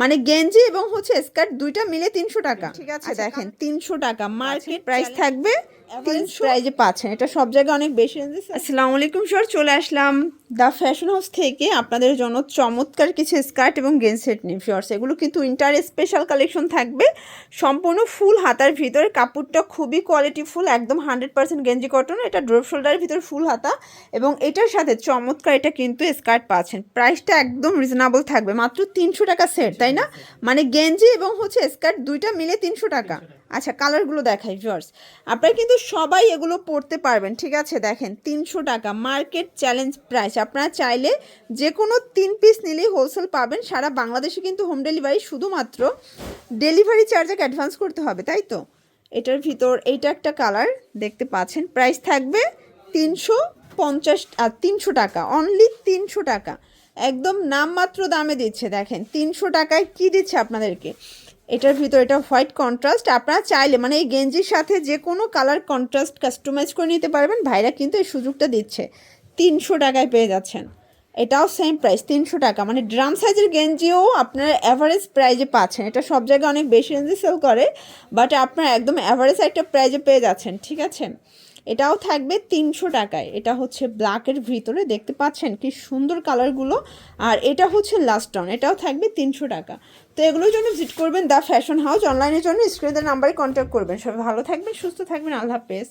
মানে গেঞ্জি এবং হচ্ছে স্কার্ট দুইটা মিলে তিনশো টাকা। ঠিক আছে দেখেন তিনশো টাকা। মার্কেট প্রাইস থাকবে প্রাইজে পাচ্ছেন। এটা সব জায়গায় অনেক বেশি আসসালামু আলাইকুম স্যার চলে আসলাম। দ্য ফ্যাশন হাউস থেকে আপনাদের জন্য চমৎকার কিছু স্কার্ট এবং গেঞ্জ সেট নিয়ে ফিওর্স এগুলো কিন্তু ইন্টার স্পেশাল কালেকশন থাকবে। সম্পূর্ণ ফুল হাতার ভিতরে কাপড়টা খুবই কোয়ালিটিফুল একদম হান্ড্রেড পার্সেন্ট গেঞ্জি কটন এটা ড্রপ শোল্ডারের ভিতরে ফুল হাতা। এবং এটার সাথে চমৎকার এটা কিন্তু স্কার্ট পাচ্ছেন। প্রাইসটা একদম রিজনেবল থাকবে মাত্র তিনশো টাকা সেট তাই না? মানে গেঞ্জি এবং হচ্ছে স্কার্ট দুইটা মিলে তিনশো টাকা। আচ্ছা কালারগুলো দেখাই ভিউয়ার্স আপনারা কিন্তু সবাই এগুলো পড়তে পারবেন, ঠিক আছে? দেখেন, তিনশো টাকা মার্কেট চ্যালেঞ্জ প্রাইস আপনারা চাইলে যে কোনো তিন পিস নিলেই হোলসেল পাবেন, সারা বাংলাদেশে কিন্তু হোম ডেলিভারি শুধুমাত্র ডেলিভারি চার্জে অ্যাডভান্স করতে হবে, তাই তো? এটার ভিতর, এইটা একটা কালার দেখতে পাচ্ছেন। প্রাইস থাকবে তিনশো পঞ্চাশ আর তিনশো টাকা অনলি তিনশো টাকা। একদম নামমাত্র দামে দিচ্ছে, দেখেন। তিনশো টাকায় কি দিচ্ছে আপনাদেরকে? এটার ভিতর এটা হোয়াইট কন্ট্রাস্ট। আপনারা চাইলে মানে এই গেঞ্জির সাথে যে কোনো কালার কন্ট্রাস্ট কাস্টমাইজ করে নিতে পারবেন। ভাইরা কিন্তু এই সুযোগটা দিচ্ছে। তিনশো টাকায় পেয়ে যাচ্ছেন। এটাও সেম প্রাইস তিনশো টাকা। মানে ড্রাম সাইজের গেঞ্জিও আপনারা অ্যাভারেজ প্রাইজে পাচ্ছেন। এটা সব জায়গায় অনেক বেশি রেঞ্জে সেল করে বাট আপনারা একদম অ্যাভারেজ একটা প্রাইজে পেয়ে যাচ্ছেন। ঠিক আছে? এটাও থাকবে তিনশো টাকায়। এটা হচ্ছে ব্ল্যাকের ভিতরে, দেখতে পাচ্ছেন কি সুন্দর কালারগুলো আর এটা হচ্ছে লাস্ট টাউন এটাও থাকবে তিনশো টাকা। তো এগুলোর জন্য ভিজিট করবেন দ্য ফ্যাশন হাউস অনলাইনের জন্য স্ক্রিনের নাম্বারে কন্ট্যাক্ট করবেন। সবাই ভালো থাকবেন, সুস্থ থাকবেন, আল্লাহ হাফেজ।